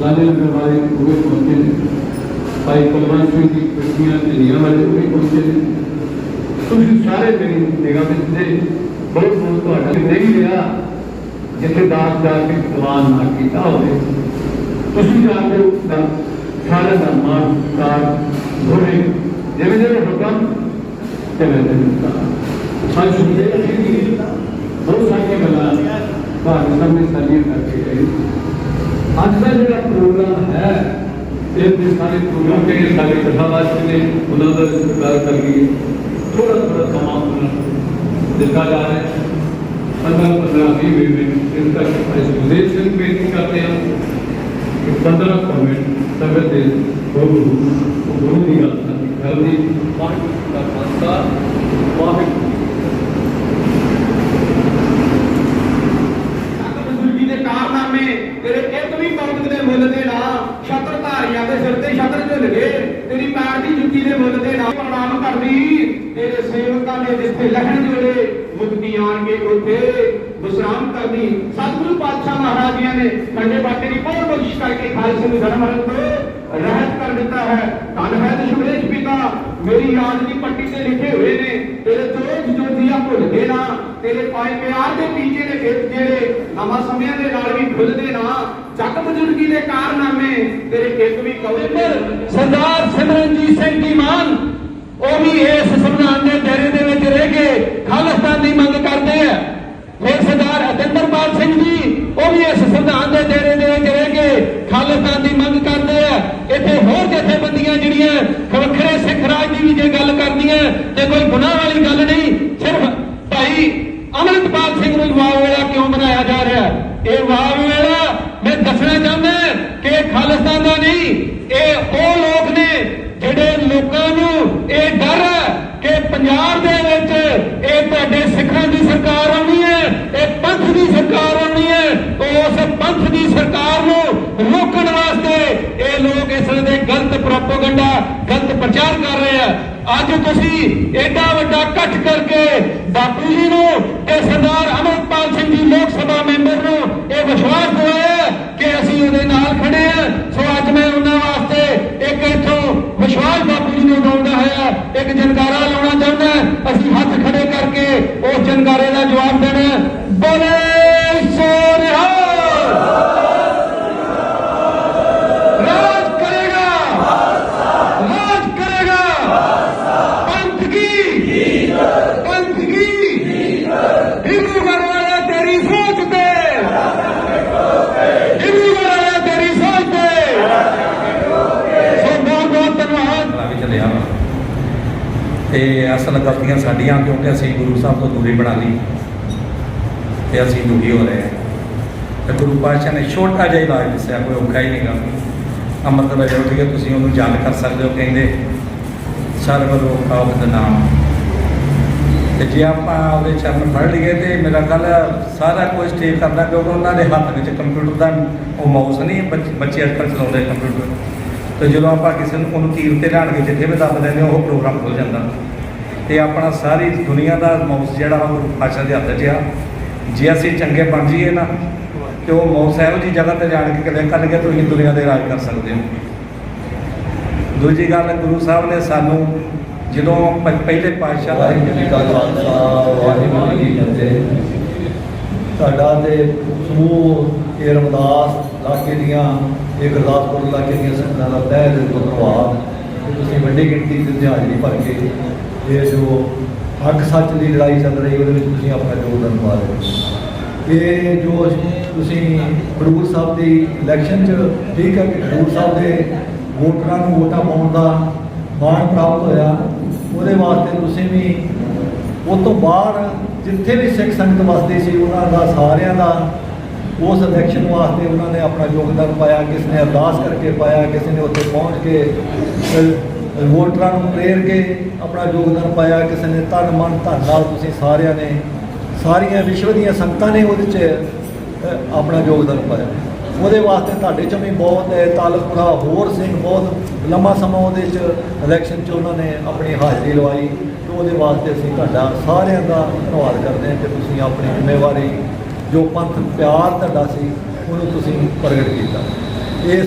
वाले पूरे पहुँचे हैं। भाई बलवान सिंह की बेटियाँ धनिया वाले पूरे पहुँचे हैं। तो तुम्हें सारे मेरी निगाह में थे बहुत बहुत नहीं रहा जिसे दास जाके भगवान ना किया हो तुम जाके उसका सारे का मान सत्कार धोने जब जब हुक्म जब जब मिलता हाँ बहुत सारे बलात्कार सब में सालियाँ करके गए। ਅੱਜ ਦਾ ਜਿਹੜਾ ਪ੍ਰੋਗਰਾਮ ਹੈ ਇਹ ਦੇ ਸਾਰੇ ਪ੍ਰੋਗਰਾਮ ਜਿਹੜੇ ਸਾਡੇ ਕਥਾਵਾਚਕ ਨੇ ਉਹਨਾਂ ਦਾ ਸਤਿਕਾਰ ਕਰੀਏ ਥੋੜਾ ਥੋੜਾ ਸਮਾਂ ਉਹਨਾਂ ਨੂੰ ਦਿੱਤਾ ਜਾ ਰਿਹਾ ਹੈ ਪੰਦਰਾਂ ਪੰਦਰਾਂ ਵੀਹ ਵੀਹ ਮਿੰਟ ਇਸ ਕਰਕੇ ਅਸੀਂ ਵਿਦੇਸ਼ ਵਿੱਚ ਬੇਨਤੀ ਕਰਦੇ ਹਾਂ ਕਿ 15 ਕੁ ਮਿੰਟ ਸਭੇ ਦੇ ਗੁਰੂ ਗੁਰੂ ਦੀ ਗੱਲ ਕਰਦੀ ਵਾਹਿਗੁਰੂ ਦਾ ਖਾਲਸਾ ਵਾਹਿਗੁਰੂ ਬਜ਼ੁਰਗੀ ਦੇ ਕਾਰਨਾਮੇ ਤੇਰੇ ਇੱਕ ਵੀ ਪੰਗਤ ਦੇ ਮੁੱਲ ਦੇ ਨਾ ਛਤਰ ਧਾਰੀਆਂ ਦੇ ਸਿਰ ਤੇ ਛਤਰ ਝੁੱਲ ਗਏ ਤੇਰੀ ਪੈਰ ਦੀ ਜੁੱਤੀ ਦੇ ਮੁੱਲ ਦੇ ਨਾ ਤੇਰੇ ਸੇਵਕਾਂ ਦੇ ਜਿੱਥੇ ਲਹਿਣ ਜੋੜੇ ਮੁਕਤੀ ਆਣ ਕੇ ਉੱਥੇ ਵਿਸ਼ਰਾਮ ਕਰਦੀ ਸਤਿਗੁਰੂ ਪਾਤਸ਼ਾਹ ਮਹਾਰਾਜ ਜੀਆਂ ਨੇ ਖੰਡੇ ਬਾਟੇ ਦੀ ਬਹੁਤ ਬਖਸ਼ਿਸ਼ ਕਰਕੇ ਖਾਲਸੇ ਨੂੰ ਧਰਮ ਹਰਨ ਤੋਂ ਰਹਿਤ ਕਰ ਦਿੱਤਾ ਹੈ। ਧੰਨ ਹੈ ਦਸ਼ਮੇਸ਼ ਪਿਤਾ, ਮੇਰੀ ਯਾਦ ਦੀ ਪੱਟੀ ਤੇ ਲਿਖੇ ਹੋਏ ਨੇ, ਤੇਰੇ ਚੋਜ ਜੋਤੀਆ ਭੁੱਲ ਗਏ ਨਾ, ਤੇਰੇ ਪਾਏ ਪਿਆਰ ਦੇ ਟੀਚੇ ਦੇ ਖੇਤ ਜਿਹੜੇ ਨਵਾਂ ਸਮਿਆਂ ਦੇ ਨਾਲ ਵੀ ਖੁੱਲਦੇ ਨਾ ਚੱਕ ਬਜ਼ੁਰਗੀ ਦੇ ਕਾਰਨਾਮੇ ਤੇਰੇ ਇੱਕ ਵੀ ਕੌਲੇ ਸਰਦਾਰ ਸਿਮਰਨਜੀਤ ਸਿੰਘ ਦੀ ਮਾਨ ਉਹ ਵੀ ਇਸ ਸੰਵਿਧਾਨ ਦੇ ਦਾਇਰੇ ਦੇ ਵਿੱਚ ਰਹਿ ਕੇ ਖਾਲਿਸਤਾਨ ਦੀ ਮੰਗ ਕਰਦੇ ਆ। ਫਿਰ ਸਰਦਾਰ ਅਤਿੰਦਰਪਾਲ ਸਿੰਘ ਜੀ, ਉਹ ਵੀ ਇਸ ਸੰਵਿਧਾਨ ਦੇ ਦਾਇਰੇ ਦੇ ਵਿੱਚ ਰਹਿ ਕੇ ਖਾਲਿਸਤਾਨ ਦੀ ਮੰਗ ਕਰਦੇ ਆ। ਇੱਥੇ ਹੋਰ ਜਥੇਬੰਦੀਆਂ ਜਿਹੜੀਆਂ ਵੱਖਰੇ ਸਿੱਖ ਰਾਜ ਦੀ ਵੀ ਜੇ ਗੱਲ ਕਰਦੀਆਂ, ਤੇ ਕੋਈ ਗੁਨਾਹ ਵਾਲੀ ਗੱਲ ਨਹੀਂ, ਸਿਰਫ ਭਾਈ ਅਮਰਿਤਪਾਲ ਸਿੰਘ ਨੂੰ ਵਾਹ ਵੇਲਾ ਕਿਉਂ ਬਣਾਇਆ ਜਾ ਰਿਹਾ? ਇਹ ਵਾਹ ਵੇਲਾ ਮੈਂ ਦੱਸਣਾ ਚਾਹੁੰਦਾ ਕਿ ਇਹ ਖਾਲਿਸਤਾਨ ਦਾ ਨਹੀਂ, ਇਹ ਉਹ ਲੋਕ ਨੇ ਜਿਹੜੇ ਲੋਕਾਂ ਨੂੰ ਪੰਜਾਬ ਦੇ ਵਿੱਚ ਇਹ ਤੁਹਾਡੇ ਸਿੱਖਾਂ ਦੀ ਸਰਕਾਰ ਆਉਣੀ ਹੈ, ਇਹ ਪੰਥ ਦੀ ਸਰਕਾਰ ਆਉਣੀ ਹੈ ਉਸ ਪੰਥ ਦੀ ਸਰਕਾਰ ਨੂੰ ਰੋਕਣ ਵਾਸਤੇ ਇਹ ਲੋਕ ਇਸ ਦੇ ਗਲਤ ਪ੍ਰੋਪਗੈਂਡਾ, ਗਲਤ ਪ੍ਰਚਾਰ ਕਰ ਰਹੇ ਆ। ਅੱਜ ਤੁਸੀਂ ਐਡਾ ਵੱਡਾ ਇਕੱਠ ਕਰਕੇ ਬਾਪੂ ਜੀ ਨੂੰ ਤੇ ਸਰਦਾਰ ਅਮਰਪਾਲ ਸਿੰਘ ਜੀ ਲੋਕ ਸਭਾ ਮੈਂਬਰ ਨੂੰ ਇਹ ਵਿਸ਼ਵਾਸ ਦਿਵਾਇਆ ਕਿ ਅਸੀਂ ਉਹਦੇ ਨਾਲ ਖੜੇ ਆ ਸੋ ਅੱਜ ਮੈਂ ਉਹਨਾਂ ਵਾਸਤੇ ਇੱਕ ਇਥੋਂ ਵਿਸ਼ਵਾਸ ਬਾਪੂ ਜੀ ਨੂੰ ਦਿਵਾਉਂਦਾ ਹੋਇਆ ਇੱਕ ਜਨਕਾਰਾ ਲਾਉਣਾ ਚਾਹੁੰਦਾ ਅਸੀਂ ਹੱਥ ਖੜੇ ਕਰਕੇ ਉਸ ਜਨਕਾਰੇ ਦਾ ਜਵਾਬ ਦੇਣਾ ਬੋਲੇ ਸੋਨਿਹਾ ਰਾਜ ਕਰੇਗਾ ਰਾਜ ਕਰੇਗਾ ਪੰਥ ਕੀ ਪੰਥ ਕੀ ਹਿੰਦੂ ਵਾਲਾ ਤੇਰੀ ਸੋਚ ਤੇ ਹਿੰਦੂ ਵਾਲਾ ਤੇਰੀ ਸੋਚ ਤੇ ਸੋ ਬਹੁਤ ਬਹੁਤ ਧੰਨਵਾਦ ਬਣਾ ਵੀ ਚੱਲਿਆ ਵਾ ਤੇ ਅਸਲ ਗਲਤੀਆਂ ਸਾਡੀਆਂ ਕਿਉਂਕਿ ਅਸੀਂ ਗੁਰੂ ਸਾਹਿਬ ਤੋਂ ਦੂਰੀ ਬਣਾ ਲਈ ਤੇ ਅਸੀਂ ਦੁਖੀ ਹੋ ਰਹੇ ਹਾਂ। ਤੇ ਗੁਰੂ ਪਾਤਸ਼ਾਹ ਨੇ ਛੋਟਾ ਜਿਹਾ ਇਲਾਜ ਦੱਸਿਆ, ਕੋਈ ਔਖਾ ਹੀ ਨਹੀਂਗਾ ਅੰਮ੍ਰਿਤ ਵੇਲੇ ਉੱਠ ਕੇ ਤੁਸੀਂ ਉਹਨੂੰ ਯਾਦ ਕਰ ਸਕਦੇ ਹੋ, ਕਹਿੰਦੇ, ਸਰਬ ਰੋਗਾ ਉਹਦਾ ਨਾਮ ਤੇ ਜੇ ਆਪਾਂ ਉਹਦੇ ਚਰਨ ਫੜ ਲਈਏ ਤੇ ਮੇਰਾ ਗੱਲ ਸਾਰਾ ਕੁਝ ਠੀਕ ਕਰਦਾ ਕਿਉਂਕਿ ਉਹਨਾਂ ਦੇ ਹੱਥ ਵਿੱਚ ਕੰਪਿਊਟਰ ਦਾ ਉਹ ਮਾਊਸ ਨਹੀਂ, ਬੱਚ- ਬੱਚੇ ਅੱਜ ਕੱਲ੍ਹ ਚਲਾਉਂਦੇ ਕੰਪਿਊਟਰ ਤੇ ਜਦੋਂ ਆਪਾਂ ਕਿਸੇ ਨੂੰ ਉਹਨੂੰ ਤੀਰ ਤੇ ਲਿਆਣ ਕੇ ਜਿੱਥੇ ਵੀ ਦੱਬ ਦਿੰਦੇ ਉਹ ਪ੍ਰੋਗਰਾਮ ਖੁੱਲ ਜਾਂਦਾ। ਤੇ ਆਪਣਾ ਸਾਰੀ ਦੁਨੀਆ ਦਾ ਮੌਸ ਜਿਹੜਾ ਵਾ, ਗੁਰੂ ਪਾਤਸ਼ਾਹ ਦੇ ਹੱਥ 'ਚ ਆ। ਜੇ ਅਸੀਂ ਚੰਗੇ ਬਣ ਜਾਈਏ ਨਾ, ਤੇ ਉਹ ਮੌਸ ਇਹੋ ਜੀ ਜਗ੍ਹਾ ਤੇ ਜਾਣ ਕੇ ਕਦੇ ਕੱਢ ਕੇ ਤੁਸੀਂ ਦੁਨੀਆ ਦੇ ਰਾਜ ਕਰ ਸਕਦੇ ਹੋ। ਦੂਜੀ ਗੱਲ, ਗੁਰੂ ਸਾਹਿਬ ਨੇ ਸਾਨੂੰ ਜਦੋਂ ਪਹਿਲੇ ਪਾਤਸ਼ਾਹ ਦਾ ਵਾਹਿਗੁਰੂ ਜੀ ਕਾ ਖਾਲਸਾ, ਵਾਹਿਗੁਰੂ ਜੀ ਕੀ ਫਤਿਹ। ਤੁਹਾਡਾ ਤੇ ਸਮੂਹ ਇਹ ਰਮਦਾਸ ਇਲਾਕੇ ਦੀਆਂ, ਇਹ ਗੁਰਦਾਸਪੁਰ ਇਲਾਕੇ ਦੀਆਂ ਸੰਗਤਾਂ ਦਾ ਤਹਿ ਦਿਲ ਤੋਂ ਧੰਨਵਾਦ ਤੁਸੀਂ ਵੱਡੀ ਗਿਣਤੀ ਦੇ ਹਾਜ਼ਰੀ ਭਰ ਕੇ ਇਹ ਜੋ ਹੱਕ ਸੱਚ ਦੀ ਲੜਾਈ ਚੱਲ ਰਹੀ, ਉਹਦੇ ਵਿੱਚ ਤੁਸੀਂ ਆਪਣਾ ਯੋਗਦਾਨ ਪਾ ਰਹੇ ਹੋ। ਇਹ ਜੋ ਤੁਸੀਂ ਖਡੂਰ ਸਾਹਿਬ ਦੀ ਇਲੈਕਸ਼ਨ 'ਚ ਠੀਕ ਹੈ ਕਿ ਖਡੂਰ ਸਾਹਿਬ ਦੇ ਵੋਟਰਾਂ ਨੂੰ ਵੋਟਾਂ ਪਾਉਣ ਦਾ ਮਾਣ ਪ੍ਰਾਪਤ ਹੋਇਆ, ਉਹਦੇ ਵਾਸਤੇ ਤੁਸੀਂ ਵੀ, ਉਹ ਤੋਂ ਬਾਹਰ ਜਿੱਥੇ ਵੀ ਸਿੱਖ ਸੰਗਤ ਵਸਦੀ ਸੀ, ਉਹਨਾਂ ਦਾ ਸਾਰਿਆਂ ਦਾ ਉਸ ਇਲੈਕਸ਼ਨ ਵਾਸਤੇ ਉਹਨਾਂ ਨੇ ਆਪਣਾ ਯੋਗਦਾਨ ਪਾਇਆ, ਕਿਸ ਨੇ ਅਰਦਾਸ ਕਰਕੇ ਪਾਇਆ, ਕਿਸੇ ਨੇ ਉੱਥੇ ਪਹੁੰਚ ਕੇ ਵੋਟਰਾਂ ਨੂੰ ਪ੍ਰੇਰ ਕੇ ਆਪਣਾ ਯੋਗਦਾਨ ਪਾਇਆ, ਕਿਸੇ ਨੇ ਤਨ ਮਨ, ਧਨ ਨਾਲ ਤੁਸੀਂ ਸਾਰਿਆਂ ਨੇ, ਸਾਰੀਆਂ ਵਿਸ਼ਵ ਦੀਆਂ ਸੰਗਤਾਂ ਨੇ ਉਹਦੇ 'ਚ ਆਪਣਾ ਯੋਗਦਾਨ ਪਾਇਆ। ਉਹਦੇ ਵਾਸਤੇ ਤੁਹਾਡੇ ਚੋਂ ਵੀ ਬਹੁਤ ਹੈ, ਤਾਲੁਕਾ ਹੋਰ ਸਿੰਘ ਬਹੁਤ ਲੰਮਾ ਸਮਾਂ ਉਹਦੇ 'ਚ ਇਲੈਕਸ਼ਨ 'ਚ ਉਹਨਾਂ ਨੇ ਆਪਣੀ ਹਾਜ਼ਰੀ ਲਵਾਈ। ਉਹਦੇ ਵਾਸਤੇ ਅਸੀਂ ਤੁਹਾਡਾ ਸਾਰਿਆਂ ਦਾ ਧੰਨਵਾਦ ਕਰਦੇ ਹਾਂ ਕਿ ਤੁਸੀਂ ਆਪਣੀ ਜ਼ਿੰਮੇਵਾਰੀ ਜੋ ਪੰਥ ਪਿਆਰ ਤੁਹਾਡਾ ਸੀ, ਉਹਨੂੰ ਤੁਸੀਂ ਪ੍ਰਗਟ ਕੀਤਾ। ਇਸ